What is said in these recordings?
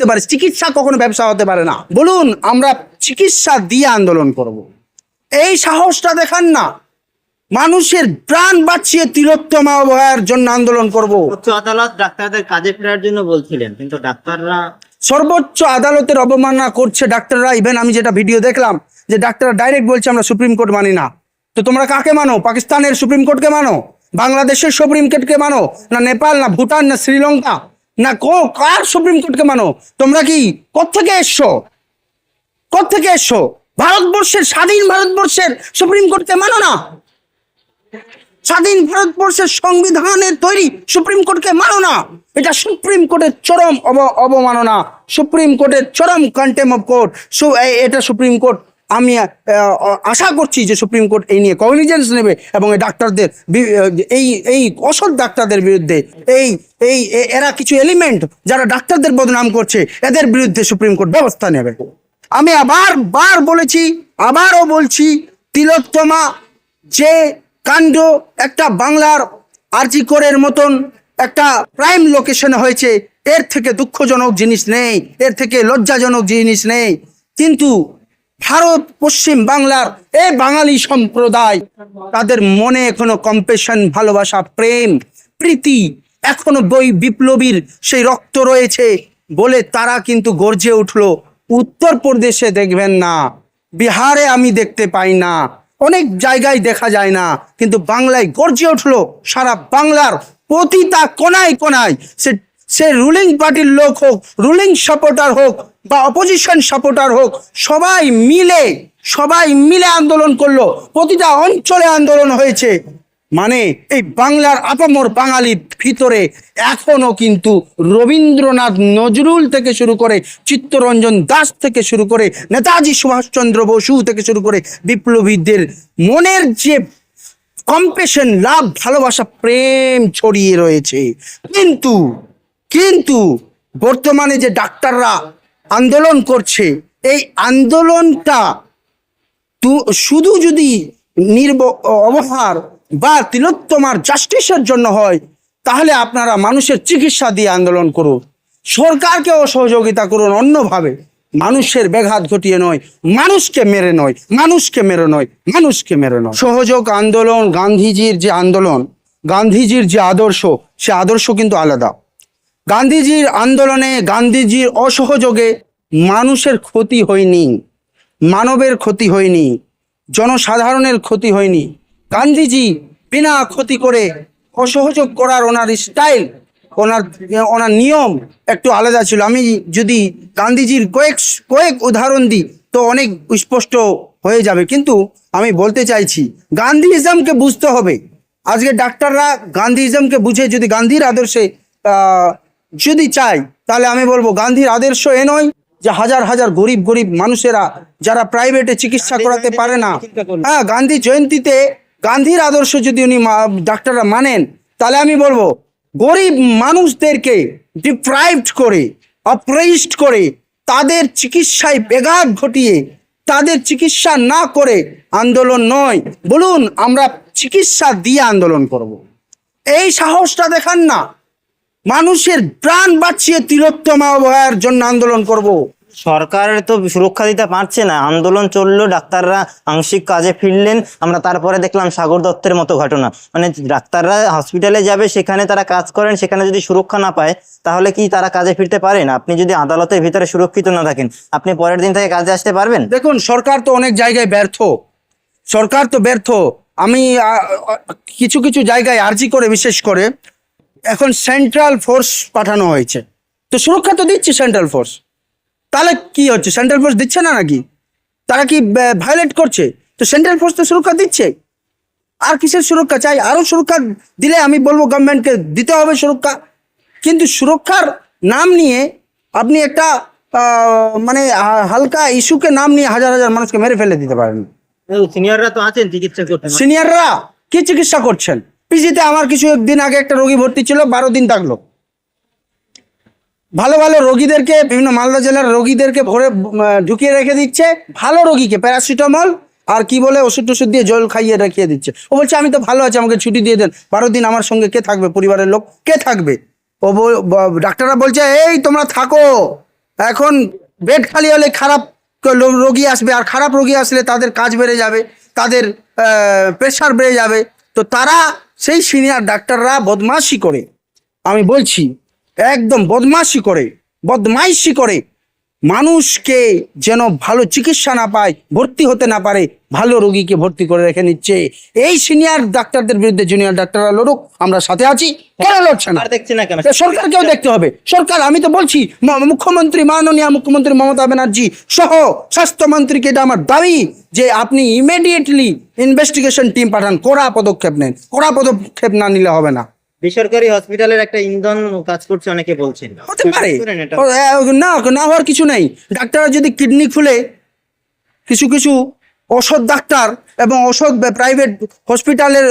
হতে পারে চিকিৎসা কখনো ব্যবসা হতে পারে না। বলুন আমরা চিকিৎসা দিয়ে আন্দোলন করব। এই সাহসটা দেখান না। মানুষের প্রাণ বাঁচিয়ে তিলোত্তমা অভয়ার জন্য আন্দোলন করব। উচ্চ আদালত ডাক্তারদের কাজে ফেরার জন্য বলছিলেন কিন্তু ডাক্তাররা সর্বোচ্চ আদালতের অবমাননা করছে ডাক্তাররা। ইভেন আমি যেটা ভিডিও দেখলাম যে ডাক্তাররা ডাইরেক্ট বলছে আমরা সুপ্রিম কোর্ট মানি না। তো তোমরা কাকে মানো? পাকিস্তানের সুপ্রিম কোর্টকে মানো? বাংলাদেশের সুপ্রিম কোর্টকে মানো? না নেপাল না ভুটান না শ্রীলঙ্কা? না, কো, কার সুপ্রিম কোর্টকে মানো? তোমরা কি কোত্থেকে এসছো? কোত্থেকে এসছো? ভারতবর্ষের, স্বাধীন ভারতবর্ষের সুপ্রিম কোর্টকে মানো না? স্বাধীন ভারতবর্ষের সংবিধানের তৈরি সুপ্রিম কোর্টকে মানো না? এটা সুপ্রিম কোর্টের চরম অব- অবমাননা। সুপ্রিম কোর্টের চরম কন্টেম অফ কোর্ট এটা সুপ্রিম কোর্ট আমি আশা করছি যে সুপ্রিম কোর্ট এই নিয়ে কগনিজেন্স নেবে এবং এই ডাক্তারদের এই এই অসৎ ডাক্তারদের বিরুদ্ধে, এই এই এরা কিছু এলিমেন্ট যারা ডাক্তারদের বদনাম করছে, এদের বিরুদ্ধে সুপ্রিম কোর্ট ব্যবস্থা নেবে। আমি আবার, বার বলেছি, আবারও বলছি, তিলোত্তমা যে কাণ্ড একটা বাংলার আরজিকরের মতন একটা প্রাইম লোকেশনে হয়েছে, এর থেকে দুঃখজনক জিনিস নেই, এর থেকে লজ্জাজনক জিনিস নেই। কিন্তু ভারত, পশ্চিম বাংলার এই বাঙালি সম্প্রদায়, তাদের মনে এখনও কম্পেশন ভালোবাসা, প্রেম, প্রীতি এখনও বই বিপ্লবীর সেই রক্ত রয়েছে বলে তারা কিন্তু গর্জে উঠল। উত্তরপ্রদেশে দেখবেন না, বিহারে আমি দেখতে পাই না, অনেক জায়গায় দেখা যায় না, কিন্তু বাংলায় গর্জে উঠল সারা বাংলার প্রতিটা কোনায় কোনায় সে সে রুলিং পার্টির লোক হোক রুলিং সাপোর্টার হোক বা অপোজিশন সাপোর্টার হোক, সবাই মিলে সবাই মিলে আন্দোলন করল। প্রতিটা অঞ্চলে আন্দোলন হয়েছে। মানে এই বাংলার আপামর বাঙালির ভিতরে এখনও কিন্তু রবীন্দ্রনাথ নজরুল থেকে শুরু করে চিত্তরঞ্জন দাস থেকে শুরু করে নেতাজি সুভাষচন্দ্র বসু থেকে শুরু করে বিপ্লবীদের মনের যে কম্পেশন লাভ, ভালোবাসা, প্রেম ছড়িয়ে রয়েছে। কিন্তু কিন্তু বর্তমানে যে ডাক্তাররা আন্দোলন করছে, এই আন্দোলনটা শুধু যদি নির্ব, অবহার বা তিলোত্তমার জাস্টিসের জন্য হয়, তাহলে আপনারা মানুষের চিকিৎসা দিয়ে আন্দোলন করুন। সরকারকেও সহযোগিতা করুন অন্যভাবে। মানুষের ব্যাঘাত ঘটিয়ে নয়, মানুষকে মেরে নয়, মানুষকে মেরে নয়, মানুষকে মেরে নয়। সহযোগ আন্দোলন, গান্ধীজির যে আন্দোলন, গান্ধীজির যে আদর্শ, সে আদর্শ কিন্তু আলাদা। গান্ধীজির আন্দোলনে গান্ধীজির অসহযোগে মানুষের ক্ষতি হয়নি, মানবের ক্ষতি হয়নি, জনসাধারণের ক্ষতি হয়নি। গান্ধীজি বিনা ক্ষতি করে অসহযোগ করার ওনার স্টাইল ওনার ওনার নিয়ম একটু আলাদা ছিল। আমি যদি গান্ধীজির কয়েক কয়েক উদাহরণ দিই তো অনেক স্পষ্ট হয়ে যাবে। কিন্তু আমি বলতে চাইছি গান্ধীইজমকে বুঝতে হবে। আজকে ডাক্তাররা গান্ধীজমকে বুঝে যদি গান্ধীর আদর্শে যদি চাই তাহলে আমি বলব গান্ধীর আদর্শ এ নয় যে হাজার হাজার গরিব গরিব মানুষেরা যারা প্রাইভেটে চিকিৎসা করাতে পারে না। হ্যাঁ গান্ধী জয়ন্তীতে গান্ধীর আদর্শ যদি উনি ডাক্তাররা মানেন তাহলে আমি বলব গরিব মানুষদেরকে ডিপ্রাইভড করে অপ্রেইসড করে তাদের চিকিৎসায় ব্যাঘাত ঘটিয়ে তাদের চিকিৎসা না করে আন্দোলন নয়। বলুন আমরা চিকিৎসা দিয়ে আন্দোলন করব। এই সাহসটা দেখান না। মানুষের প্রাণ বাঁচিয়ে তিলোত্তমা অভয়ার জন্য আন্দোলন করব। সরকার তো সুরক্ষা দিতে পারছে না। আন্দোলন চলল ডাক্তাররা আংশিক কাজে ফিরলেন। আমরা তারপরে দেখলাম সাগর দত্তের মতো ঘটনা। মানে ডাক্তাররা হসপিটালে যাবে সেখানে তারা কাজ করেন সেখানে যদি সুরক্ষা না পায় তাহলে কি তারা কাজে ফিরতে পারেন আপনি যদি আদালতের ভিতরে সুরক্ষিত না থাকেন আপনি পরের দিন থেকে কাজে আসতে পারবেন? দেখুন সরকার তো অনেক জায়গায় ব্যর্থ। সরকার তো ব্যর্থ। আমি কিছু কিছু জায়গায় আর্জি করে বিশেষ করে এখন সেন্ট্রাল ফোর্স পাঠানো হয়েছে। তো সুরক্ষা তো দিচ্ছে সেন্ট্রাল ফোর্স তাহলে কি হচ্ছে? সেন্ট্রাল ফোর্স দিচ্ছে না নাকি? তারা কি ভায়োলেট করছে? তো সেন্ট্রাল ফোর্স তো সুরক্ষা দিচ্ছে। আর কিসের সুরক্ষা চাই? আরও সুরক্ষা দিলে আমি বলব গভর্নমেন্টকে দিতে হবে সুরক্ষা। কিন্তু সুরক্ষার নাম নিয়ে আপনি একটা মানে হালকা ইস্যুকে নাম নিয়ে হাজার হাজার মানুষকে মেরে ফেলে দিতে পারেন। সিনিয়ররা তো আছেন চিকিৎসা করতে সিনিয়ররা কি চিকিৎসা করছেন? পিজিতে আমার কিছু দিন আগে একটা রোগী ভর্তি ছিল, বারো দিন থাকল। ভালো ভালো রোগীদেরকে, বিভিন্ন মালদা জেলার রোগীদেরকে ভরে ঢুকিয়ে রেখে দিচ্ছে। ভালো রোগীকে, প্যারাসিটামল আর কি বলে ওষুধ টষুধ দিয়ে জল খাইয়ে রেখে দিচ্ছে। ও বলছে, আমি তো ভালো আছি, আমাকে ছুটি দিয়ে দেন। বারো দিন আমার সঙ্গে কে থাকবে? পরিবারের লোক কে থাকবে? ও ডাক্তাররা বলছে, এই তোমরা থাকো। এখন বেড খালি হলে খারাপ রোগী আসবে। আর খারাপ রোগী আসলে তাদের কাজ বেড়ে যাবে, তাদের প্রেশার বেড়ে যাবে। তো তারা সেই সিনিয়র ডাক্তাররা বদমাশি করে। আমি বলছি একদম বদমাশি করে বদমাইশি করে। মানুষকে যেন ভালো চিকিৎসা না পায় ভর্তি হতে না পারে ভালো রোগীকে ভর্তি করে রেখে নিচ্ছে। এই সিনিয়র ডাক্তারদের বিরুদ্ধে জুনিয়র ডাক্তাররা লড়ুক আমরা সাথে আছি কেন লড়ছে না? দেখছি না কেন? সরকারকেও দেখতে হবে। সরকার আমি তো বলছি মুখ্যমন্ত্রী মাননীয় মুখ্যমন্ত্রী মমতা ব্যানার্জি সহ স্বাস্থ্যমন্ত্রীকে এটা আমার দাবি যে আপনি ইমিডিয়েটলি ইনভেস্টিগেশন টিম পাঠান কড়া পদক্ষেপ নেন। কড়া পদক্ষেপ না নিলে হবে না। বেসরকারি হসপিটালের একটা ইন্ধন কাজ করছে অনেকে বলছেন। হতে পারে। না না হওয়ার কিছু নেই। ডাক্তাররা যদি কিডনি খুলে কিছু কিছু ওষুধ ডাক্তার এবং ওষুধ প্রাইভেট হসপিটালের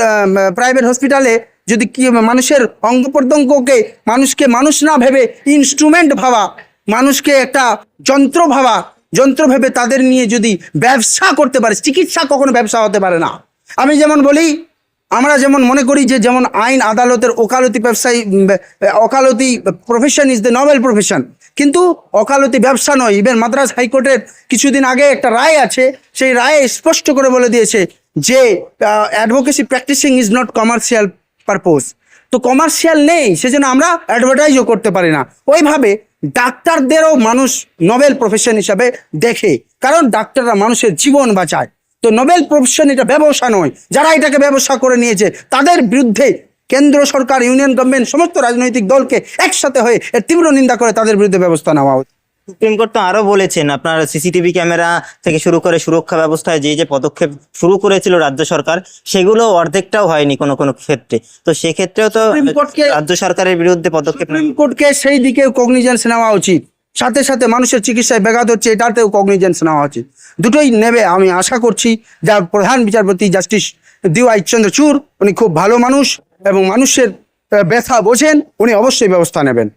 প্রাইভেট হসপিটালে যদি কি মানুষের অঙ্গ প্রত্যঙ্গকে মানুষকে মানুষ না ভেবে ইনস্ট্রুমেন্ট ভাবা মানুষকে একটা যন্ত্র ভাবা যন্ত্র ভেবে তাদের নিয়ে যদি ব্যবসা করতে পারে চিকিৎসা কখনো ব্যবসা হতে পারে না। আমি যেমন বলি আমরা যেমন মনে করি যে যেমন আইন, আদালতের ওকালতি ব্যবসায়ী ওকালতি profession is the noble profession কিন্তু ওকালতি ব্যবসা নয়। ইভেন মাদ্রাস হাইকোর্টের কিছুদিন আগে একটা রায় আছে, সেই রায়ে স্পষ্ট করে বলে দিয়েছে যে advocacy practicing is not commercial purpose তো কমার্শিয়াল নেই, সেজন্য আমরা অ্যাডভার্টাইজও করতে পারি না। ওইভাবে ডাক্তারদেরও মানুষ নোবেল প্রফেশন হিসাবে দেখে। কারণ ডাক্তাররা মানুষের জীবন বাঁচায়। তো নোবেল প্রফেশন এটা ব্যবসা নয়। যারা এটাকে ব্যবসা করে নিয়েছে তাদের বিরুদ্ধে কেন্দ্র সরকার ইউনিয়ন গভর্নমেন্ট সমস্ত রাজনৈতিক দলকে একসাথে হয়ে এর তীব্র নিন্দা করে তাদের বিরুদ্ধে ব্যবস্থা নেওয়া উচিত সুপ্রিম কোর্ট তো আরও বলেছেন আপনার সিসিটিভি ক্যামেরা থেকে শুরু করে সুরক্ষা ব্যবস্থায় যে যে পদক্ষেপ শুরু করেছিল রাজ্য সরকার সেগুলো অর্ধেকটাও হয়নি কোনো কোনো ক্ষেত্রে। তো সেক্ষেত্রেও তো রাজ্য সরকারের বিরুদ্ধে পদক্ষেপ সুপ্রিম কোর্টকে সেই দিকে কগনিজেন্স নেওয়া উচিত। সাথে সাথে মানুষের চিকিৎসায় ব্যাঘাত হচ্ছে, এটাতেও কগনিজেন্স নেওয়া হচ্ছে দুটোই নেবে আমি আশা করছি। যা প্রধান বিচারপতি জাস্টিস দিওয়াই চন্দ্রচূড়, উনি খুব ভালো মানুষ এবং মানুষের ব্যথা বোঝেন, উনি অবশ্যই ব্যবস্থা নেবেন।